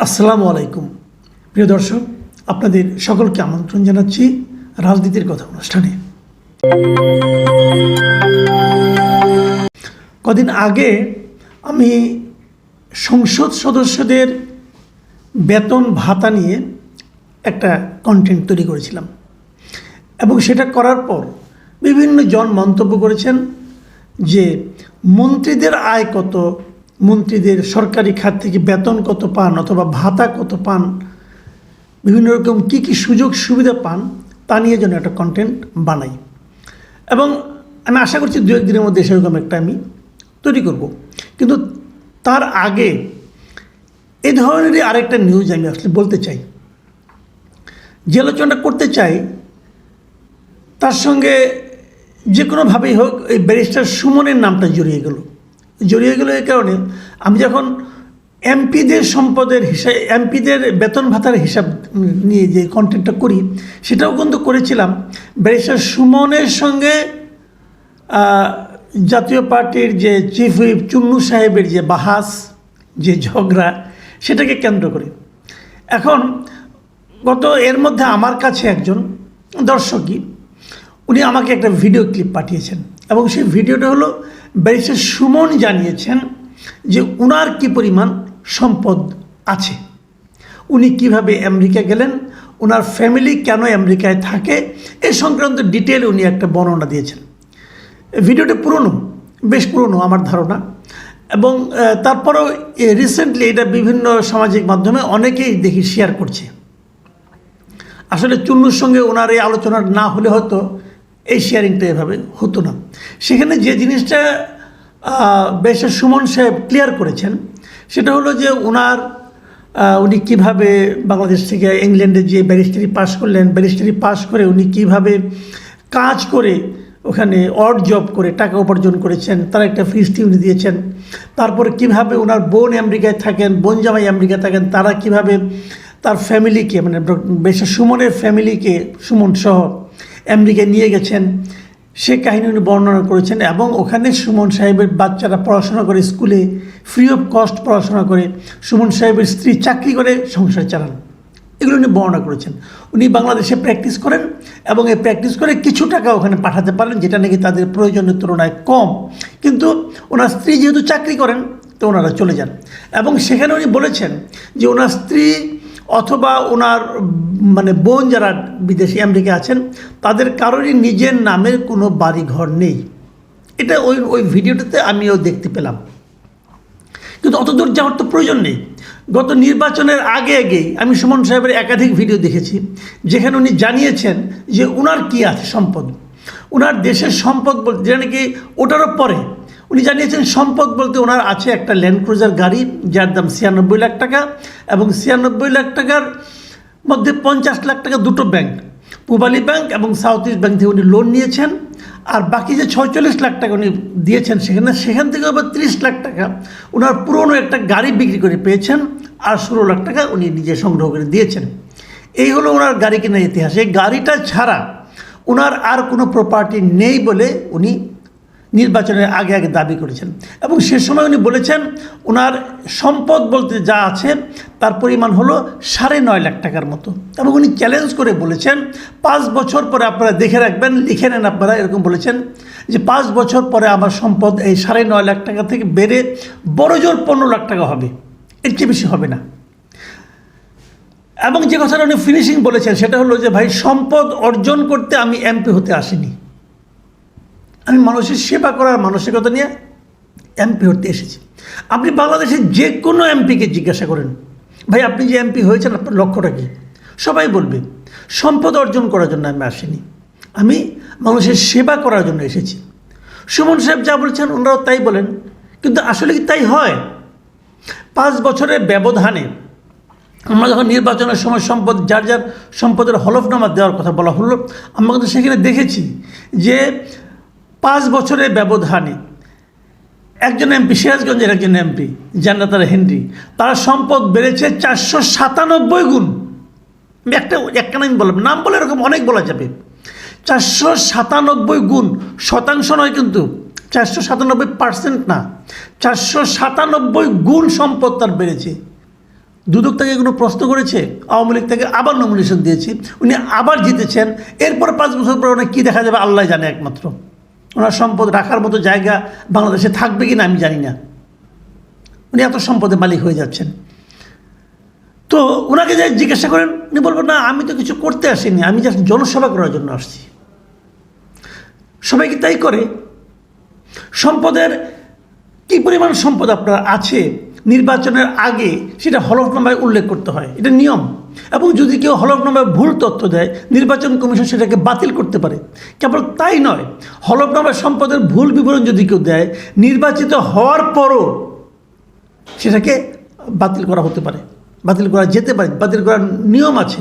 আসসালামু আলাইকুম। প্রিয় দর্শক, আপনাদের সকলকে আমন্ত্রণ জানাচ্ছি রাজনীতির কথা অনুষ্ঠানে। কদিন আগে আমি সংসদ সদস্যদের বেতন ভাতা নিয়ে একটা কন্টেন্ট তৈরি করেছিলাম। এবং সেটা করার পর বিভিন্ন জন মন্তব্য করেছেন যে মন্ত্রীদের আয় কত মন্ত্রীদের সরকারি খাত থেকে বেতন কত পান অথবা ভাতা কত পান, বিভিন্ন রকম কী কী সুযোগ সুবিধা পান, তা নিয়ে যেন একটা কন্টেন্ট বানাই। এবং আমি আশা করছি দু একদিনের মধ্যে সেরকম একটা আমি তৈরি করব। কিন্তু তার আগে এই ধরনেরই আরেকটা নিউজ আমি আসলে বলতে চাই। যে আলোচনাটা করতে চাই, তার সঙ্গে যে কোনোভাবেই হোক এই ব্যারিস্টার সুমনের নামটা জড়িয়ে গেল। জড়িয়ে গেল এই কারণে, আমি যখন এমপিদের সম্পদের হিসাব এমপিদের বেতন ভাতার হিসাব নিয়ে যে কন্টেন্টটা করি, সেটাও কিন্তু করেছিলাম। ব্যারিস্টার সুমনের সঙ্গে জাতীয় পার্টির যে চিফ হুইপ চুন্নু সাহেবের যে বাহাস, যে ঝগড়া, সেটাকে কেন্দ্র করে। এখন গত, এর মধ্যে আমার কাছে একজন দর্শকই, উনি আমাকে একটা ভিডিও ক্লিপ পাঠিয়েছেন। এবং সেই ভিডিওটা হলো ব্যারিস্টার সুমন জানিয়েছেন যে উনার কি পরিমাণ সম্পদ আছে? উনি কীভাবে আমেরিকা গেলেন? ওনার ফ্যামিলি কেন আমেরিকায় থাকে? এ সংক্রান্ত ডিটেল উনি একটা বর্ণনা দিয়েছেন। ভিডিওটা পুরনো, বেশ পুরনো আমার ধারণা। এবং তারপরেও রিসেন্টলি এটা বিভিন্ন সামাজিক মাধ্যমে অনেকেই দেখি শেয়ার করছে। আসলে চুন্নুর সঙ্গে ওনার এই আলোচনা না হলে হয়তো এই শেয়ারিংটা এভাবে হতো না। সেখানে যে জিনিসটা বেশ সুমন সাহেব ক্লিয়ার করেছেন, সেটা হলো যে ওনার উনি কীভাবে বাংলাদেশ থেকে ইংল্যান্ডে যে ব্যারিস্টারি পাশ করলেন, ব্যারিস্টারি পাশ করে উনি কীভাবে কাজ করে ওখানে অড জব করে টাকা উপার্জন করেছেন, তার একটা ফিস্টি উনি দিয়েছেন, তারপরে কীভাবে ওনার বোন আমেরিকায় থাকেন, বোন জামাই আমেরিকায় থাকেন, তারা কীভাবে তার ফ্যামিলিকে মানে বেশ সুমনের ফ্যামিলিকে সুমন সহ আমেরিকায় নিয়ে গেছেন। সে কাহিনী উনি বর্ণনা করেছেন এবং ওখানে সুমন সাহেবের বাচ্চারা পড়াশোনা করে স্কুলে ফ্রি অফ কস্ট পড়াশোনা করে। সুমন সাহেবের স্ত্রী চাকরি করে সংসার চালান। এগুলো উনি বর্ণনা করেছেন। উনি বাংলাদেশে প্র্যাকটিস করেন এবং এই প্র্যাকটিস করে কিছু টাকা ওখানে পাঠাতে পারেন, যেটা নাকি তাদের প্রয়োজনের তুলনায় কম। কিন্তু ওনার স্ত্রী যেহেতু চাকরি করেন, তো ওনারা চলে যান। এবং সেখানে উনি বলেছেন যে ওনার স্ত্রী অথবা ওনার মানে বোন যারা বিদেশি আমেরিকা আছেন, তাদের কারোরই নিজের নামের কোনো বাড়ি ঘর নেই। এটা ওই ওই ভিডিওটাতে আমিও দেখতে পেলাম। কিন্তু অত দূর যাওয়ার তো প্রয়োজন নেই। গত নির্বাচনের আগে আগেই আমি সুমন সাহেবের একাধিক ভিডিও দেখেছি, যেখানে উনি জানিয়েছেন যে ওনার কী আছে সম্পদ। ওনার দেশের সম্পদ বলতে, যেটা নাকি ওটারও পরে উনি জানিয়েছেন, সম্পদ বলতে ওনার আছে একটা ল্যান্ড ক্রুজার গাড়ি, যার দাম ছিয়ানব্বই লাখ টাকা এবং ছিয়ানব্বই লাখ টাকার মধ্যে পঞ্চাশ লাখ টাকা দুটো ব্যাংক পূবালী ব্যাংক এবং সাউথ ইস্ট ব্যাংক থেকে উনি লোন নিয়েছেন। আর বাকি যে ছয়চল্লিশ লাখ টাকা উনি দিয়েছেন সেখানে, সেখান থেকে আবার তিরিশ লাখ টাকা ওনার পুরনো একটা গাড়ি বিক্রি করে পেয়েছেন আর ষোলো লাখ টাকা উনি নিজে সংগ্রহ করে দিয়েছেন। এই হলো ওনার গাড়ি কেনার ইতিহাস। এই গাড়িটা ছাড়া ওনার আর কোনো প্রপার্টি নেই বলে উনি নির্বাচনের আগে আগে দাবি করেছেন। এবং সে সময় উনি বলেছেন ওনার সম্পদ বলতে যা আছে, তার পরিমাণ হলো সাড়ে নয় লাখ টাকার মতো। এবং উনি চ্যালেঞ্জ করে বলেছেন, পাঁচ বছর পরে আপনারা দেখে রাখবেন, লিখে নেন আপনারা। এরকম বলেছেন যে, পাঁচ বছর পরে আমার সম্পদ এই সাড়ে নয় লাখ টাকা থেকে বেড়ে বড় জোর পনেরো লাখ টাকা হবে। এর চেয়ে বেশি হবে না। এবং যে কথাটা উনি ফিনিশিং বলেছেন, সেটা হলো যে, ভাই, সম্পদ অর্জন করতে আমি এমপি হতে আসিনি। আমি মানুষের সেবা করার মানসিকতা নিয়ে এমপি হতে এসেছি। আপনি বাংলাদেশের যে কোনো এমপিকে জিজ্ঞাসা করেন, ভাই, আপনি যে এমপি হয়েছেন, আপনার লক্ষ্যটা কী? সবাই বলবে, সম্পদ অর্জন করার জন্য আমি আসিনি। আমি মানুষের সেবা করার জন্য এসেছি। সুমন সাহেব যা বলছেন, ওনারাও তাই বলেন, কিন্তু আসলে কি তাই হয়? পাঁচ বছরের ব্যবধানে আমরা যখন নির্বাচনের সময় সম্পদ, যার যার সম্পদের হলফনামা দেওয়ার কথা বলা হলো, আমরা কিন্তু সেখানে দেখেছি যে পাঁচ বছরের ব্যবধানে একজন এমপি, সিরাজগঞ্জের একজন এমপি, জান্নাতার হেনরি তার সম্পদ বেড়েছে চারশো সাতানব্বই গুণ। আমি একটা একটা নাম বললাম, নাম বলে এরকম অনেক বলা যাবে। চারশো সাতানব্বই গুণ শতাংশ নয় কিন্তু, চারশো সাতানব্বই পার্সেন্ট না, চারশো সাতানব্বই গুণ সম্পদ তার বেড়েছে। দুদক তাকে কোনো প্রশ্ন করেছে? আওয়ামী লীগ তাকে আবার নমিনেশন দিয়েছে। উনি আবার জিতেছেন। এরপর পাঁচ বছর পর ওনার কী দেখা যাবে? আল্লাহ জানে একমাত্র। ওনার সম্পদ রাখার মতো জায়গা বাংলাদেশে থাকবে কি না আমি জানি না। উনি এত সম্পদের মালিক হয়ে যাচ্ছেন। তো ওনাকে যাই জিজ্ঞাসা করেন, উনি বলবেন, না, আমি তো কিছু করতে আসিনি, আমি জাস্ট জনসভা করার জন্য আসছি। সবাই কি তাই করে? সম্পদের কি পরিমাণ সম্পদ আপনার আছে? নির্বাচনের আগে সেটা হলফনামায় উল্লেখ করতে হয়। এটা নিয়ম। এবং যদি কেউ হলফনামায় ভুল তথ্য দেয়, নির্বাচন কমিশন সেটাকে বাতিল করতে পারে। কেবল তাই নয়, হলফনামায় সম্পদের ভুল বিবরণ যদি কেউ দেয়, নির্বাচিত হওয়ার পরও সেটাকে বাতিল করা হতে পারে। বাতিল করা যেতে পারে, বাতিল করার নিয়ম আছে।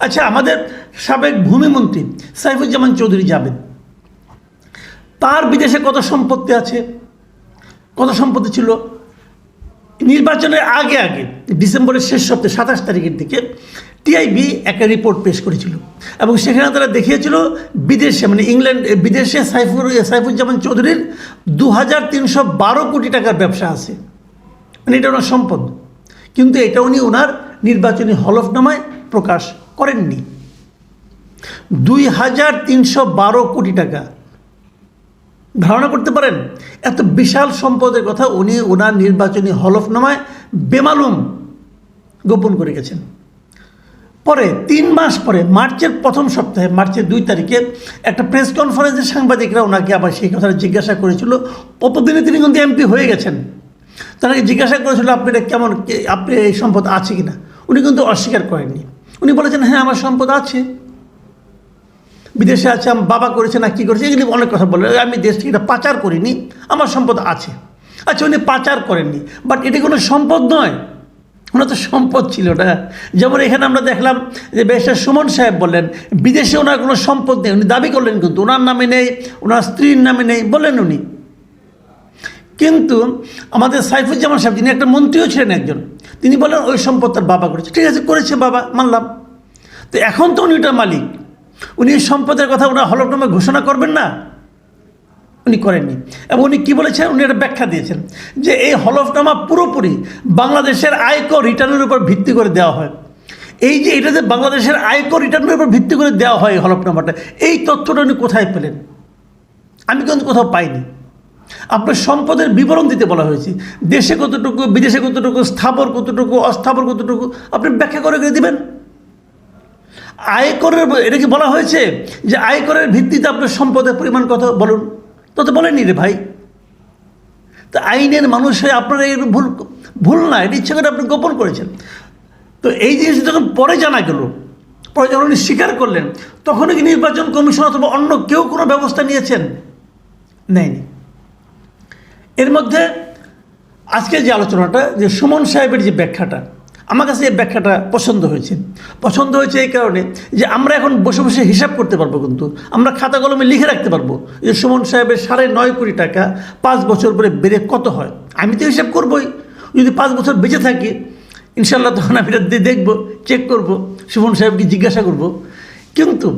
আচ্ছা আমাদের সাবেক ভূমিমন্ত্রী সাইফুজ্জামান চৌধুরী যাবেন। তার বিদেশে কত সম্পত্তি আছে? কত সম্পত্তি ছিল? নির্বাচনের আগে আগে, ডিসেম্বরের শেষ সপ্তাহে সাতাশ তারিখের দিকে টিআইবি একটা রিপোর্ট পেশ করেছিল। এবং সেখানে তারা দেখিয়েছিল বিদেশে মানে ইংল্যান্ড বিদেশে সাইফুর সাইফুজ্জামান চৌধুরীর দু হাজার তিনশো বারো কোটি টাকার ব্যবসা আছে। মানে এটা ওনার সম্পদ। কিন্তু এটা উনি ওনার নির্বাচনী হলফনামায় প্রকাশ করেননি। দুই হাজার তিনশো বারো কোটি টাকা ধারণা করতে পারেন, এত বিশাল সম্পদের কথা উনি ওনার নির্বাচনী হলফনামায় বেমালুম গোপন করে গেছেন। পরে তিন মাস পরে, মার্চের প্রথম সপ্তাহে, মার্চের দুই তারিখে একটা প্রেস কনফারেন্সে সাংবাদিকরা ওনাকে আবার সেই কথাটা জিজ্ঞাসা করেছিল। অতদিনে তিনি কিন্তু এমপি হয়ে গেছেন। তাকে জিজ্ঞাসা করেছিল, আপনি এটা কেমন আপনি এই সম্পদ আছে কিনা? উনি কিন্তু অস্বীকার করেননি। উনি বলেছেন হ্যাঁ আমার সম্পদ আছে। বিদেশে আছে, আমার বাবা করেছে না, কী করেছে, এগুলি অনেক কথা বলে। আমি দেশ থেকে এটা পাচার করিনি, আমার সম্পদ আছে। আচ্ছা উনি পাচার করেননি বাট এটি কোনো সম্পদ নয়। ওনার তো সম্পদ ছিল না। যেমন এখানে আমরা দেখলাম যে বেশার সুমন সাহেব বললেন, বিদেশে ওনার কোনো সম্পদ নেই। উনি দাবি করলেন কিন্তু, ওনার নামে নেই, ওনার স্ত্রীর নামে নেই, বললেন উনি। কিন্তু আমাদের সাইফুজ্জামান সাহেব, যিনি একটা মন্ত্রীও ছিলেন একজন, তিনি বলেন ওই সম্পদ তার বাবা করেছে। ঠিক আছে, করেছে বাবা, মানলাম। তো এখন তো উনি ওটার মালিক। উনি সম্পদের কথা ওনার হলফনামে ঘোষণা করবেন না? উনি করেননি। এবং উনি কী বলেছেন? উনি একটা ব্যাখ্যা দিয়েছেন যে এই হলফনামা পুরোপুরি বাংলাদেশের আয়কর রিটার্নের উপর ভিত্তি করে দেওয়া হয়। এই যে এটা যে বাংলাদেশের আয়কর রিটার্নের উপর ভিত্তি করে দেওয়া হয় এই হলফনামাটা, এই তথ্যটা উনি কোথায় পেলেন? আমি কিন্তু কোথাও পাইনি। আপনার সম্পদের বিবরণ দিতে বলা হয়েছে। দেশে কতটুকু, বিদেশে কতটুকু, স্থাবর কতটুকু, অস্থাবর কতটুকু, আপনি ব্যাখ্যা করে করে দেবেন? আয়করের এটা কি বলা হয়েছে যে আয়করের ভিত্তিতে আপনার সম্পদের পরিমাণ কত? বলুন। তো তো বলেনি রে ভাই। তো আইনের মানুষ হয়ে আপনারা এই ভুল ভুল না, এটা ইচ্ছে করে আপনি গোপন করেছেন। তো এই জিনিসটা যখন পরে জানা গেল, পরে যখন উনি স্বীকার করলেন তখনই কি নির্বাচন কমিশন অথবা অন্য কেউ কোনো ব্যবস্থা নিয়েছেন? নেয়নি। এর মধ্যে আজকে যে আলোচনাটা, যে সুমন সাহেবের যে ব্যাখ্যাটা আমার কাছে এই ব্যাখ্যাটা পছন্দ হয়েছে। পছন্দ হয়েছে এই কারণে যে আমরা এখন বসে বসে হিসাব করতে পারব কিন্তু, আমরা খাতা কলমে লিখে রাখতে পারব যে সুমন সাহেবের সাড়ে নয় কোটি টাকা পাঁচ বছর পরে বেড়ে কত হয়। আমি তো হিসাব করবোই। যদি পাঁচ বছর বেঁচে থাকি ইনশাল্লাহ তখন আমি এটা দেখব চেক করব, সুমন সাহেবকে জিজ্ঞাসা করব। কিন্তু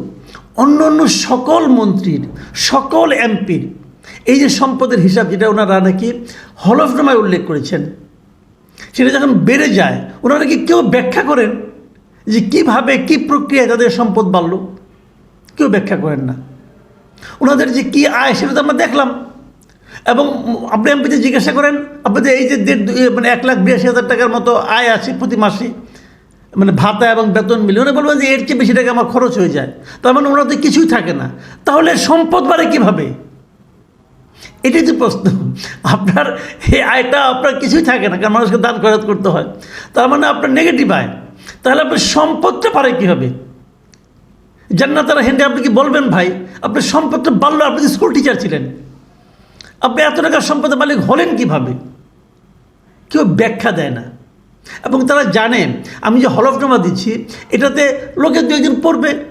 অন্য অন্য সকল মন্ত্রীর, সকল এমপির, এই যে সম্পদের হিসাব যেটা ওনারা নাকি হলফনামায় উল্লেখ করেছেন সেটা যখন বেড়ে যায়, ওনারা কি কেউ ব্যাখ্যা করেন যে কীভাবে কি প্রক্রিয়ায় তাদের সম্পদ বাড়ল? কেউ ব্যাখ্যা করেন না। ওনাদের যে কি আয় সেটা তো আমরা দেখলাম। এবং আপনি এমপিতে জিজ্ঞাসা করেন আপনাদের এই যে দেড় মানে এক লাখ বিরাশি হাজার টাকার মতো আয় আছে প্রতি মাসে মানে ভাতা এবং বেতন মিলে ওরা বলবেন যে এর চেয়ে বেশি টাকা আমার খরচ হয়ে যায়। তার মানে ওনাদের কিছুই থাকে না। তাহলে সম্পদ বাড়ে কীভাবে? এটাই তো প্রশ্ন। আপনার এই আয়টা আপনার কিছুই থাকে না, কারণ মানুষকে দান খরচ করতে হয়। তার মানে আপনার নেগেটিভ আয়। তাহলে আপনার সম্পদটা পারে কীভাবে? জান্নাতারা হেন্ডে আপনি কি বলবেন ভাই? আপনার সম্পদটা বাড়লো, আপনি স্কুল টিচার ছিলেন। আপনি এত টাকার সম্পদের মালিক হলেন কীভাবে? কেউ ব্যাখ্যা দেয় না। এবং তারা জানে, আমি যে হলফনামা দিচ্ছি, এটাতে লোকে দু একদিন পড়বে।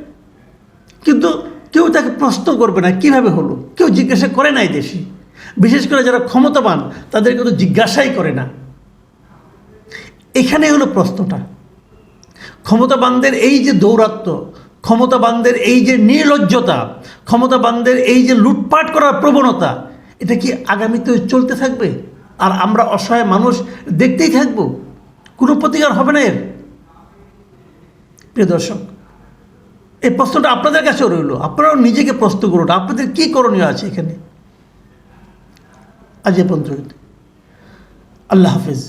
কিন্তু কেউ তাকে প্রশ্ন করবে না, কীভাবে হলো? কেউ জিজ্ঞাসা করে না এই দেশে। বিশেষ করে যারা ক্ষমতাবান, তাদেরকে তো জিজ্ঞাসাই করে না। এখানে হলো প্রশ্নটা। ক্ষমতাবানদের এই যে দৌরাত্ম, ক্ষমতাবানদের এই যে নির্লজ্জতা, ক্ষমতাবানদের এই যে লুটপাট করার প্রবণতা, এটা কি আগামীতে চলতে থাকবে? আর আমরা অসহায় মানুষ দেখতেই থাকব? কোনো প্রতিকার হবে না এর? প্রিয় দর্শক এই প্রশ্নটা আপনাদের কাছেও রইল। আপনারাও নিজেকে প্রশ্ন করুন। আপনাদের কী করণীয় আছে এখানে? আজ এ পর্যন্ত আল্লাহ হাফিজ।